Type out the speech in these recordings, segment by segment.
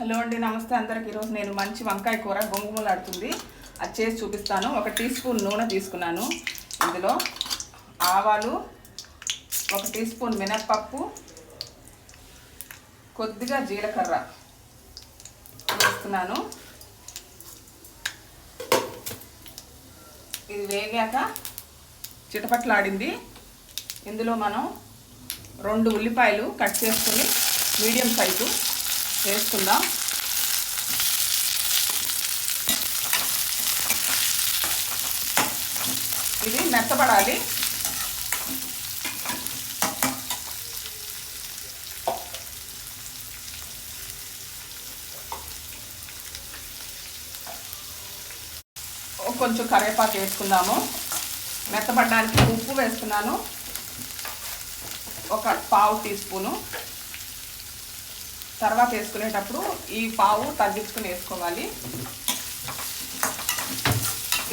Hello అండి నమస్తే అందరికి. ఈరోజు నేను మంచి వంకాయ కూర గుమగుమలాడుతుంది అది చేసి చూపిస్తాను. ఒక టీ స్పూన్ నూనె తీసుకున్నాను. ఇందులో ఆవాలు ఒక టీ స్పూన్ మినప్పప్పు కొద్దిగా జీలకర్ర వేస్తున్నాను. ఇది వేగాక చిటపట్లాడింది. ఇందులో మనం రెండు ఉల్లిపాయలు కట్ చేసుకుని మీడియం సైజు వేసుకుందాం. ఇది మెత్తబడాలి. కొంచెం కరివేపాకు వేసుకుందాము. మెత్తపడడానికి ఉప్పు వేసుకున్నాను. ఒక పావు టీ స్పూను. తర్వాత వేసుకునేటప్పుడు ఈ పావు తగ్గించుకుని వేసుకోవాలి.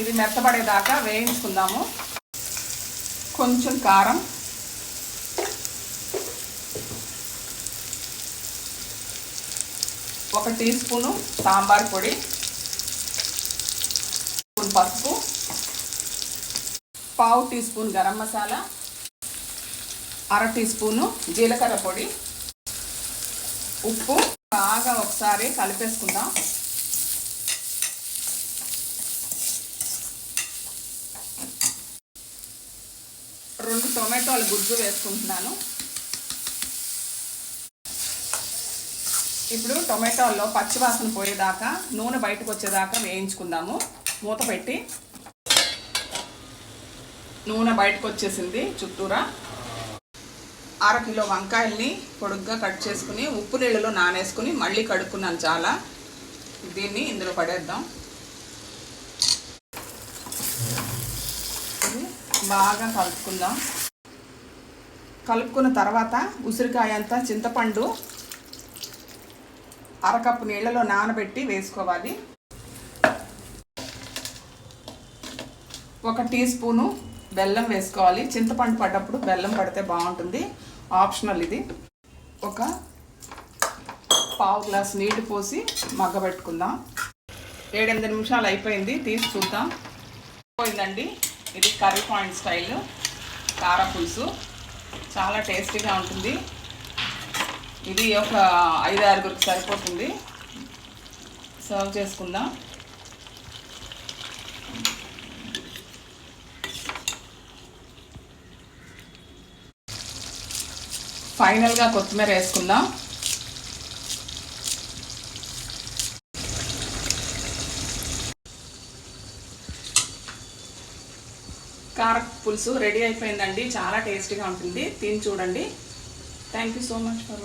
ఇది మెత్తబడేదాకా వేయించుకుందాము. కొంచెం కారం. ఒక టీ స్పూను సాంబార్ పొడి. స్పూన్ పసుపు. పావు టీ స్పూన్ గరం మసాలా. అర టీ స్పూను జీలకర్ర పొడి. ఉప్పు బాగా ఒకసారి కలిపేసుకుందాం. రెండు టొమాటోలు గుజ్జు వేసుకుంటున్నాను. ఇప్పుడు టొమాటోల్లో పచ్చివాసన పోయేదాకా నూనె బయటకు వచ్చేదాకా వేయించుకుందాము. మూత పెట్టి నూనె బయటకు వచ్చేసింది చుట్టూరా. అర కిలో వంకాయల్ని పొడుగ్గా కట్ చేసుకుని ఉప్పు నీళ్ళలో నానేసుకుని మళ్ళీ కడుక్కున్నాను చాలా. దీన్ని ఇందులో పడేద్దాం. బాగా కలుపుకుందాం. కలుపుకున్న తర్వాత ఉసిరికాయ అంతా చింతపండు అరకప్పు నీళ్ళలో నానబెట్టి వేసుకోవాలి. ఒక టీ స్పూను బెల్లం వేసుకోవాలి. చింతపండు పడ్డప్పుడు బెల్లం పడితే బాగుంటుంది. ఆప్షనల్ ఇది. ఒక పావు గ్లాస్ నీళ్ళు పోసి మగ్గబెట్టుకుందాం. ఏడెనిమిది నిమిషాలు అయిపోయింది. తీసి చూద్దాం. పోయిందండి. ఇది కర్రీ పాయింట్ స్టైల్. కార పులుసు. చాలా టేస్టీగా ఉంటుంది. ఇది ఒక ఐదు ఆరుగురికి సరిపోతుంది. సర్వ్ చేసుకుందాం. ఫైనల్గా కొత్తిమీర వేసుకుందాం. కార పులుసు రెడీ అయిపోయిందండి. చాలా టేస్టీగా ఉంటుంది. తిని చూడండి. Thank you so much for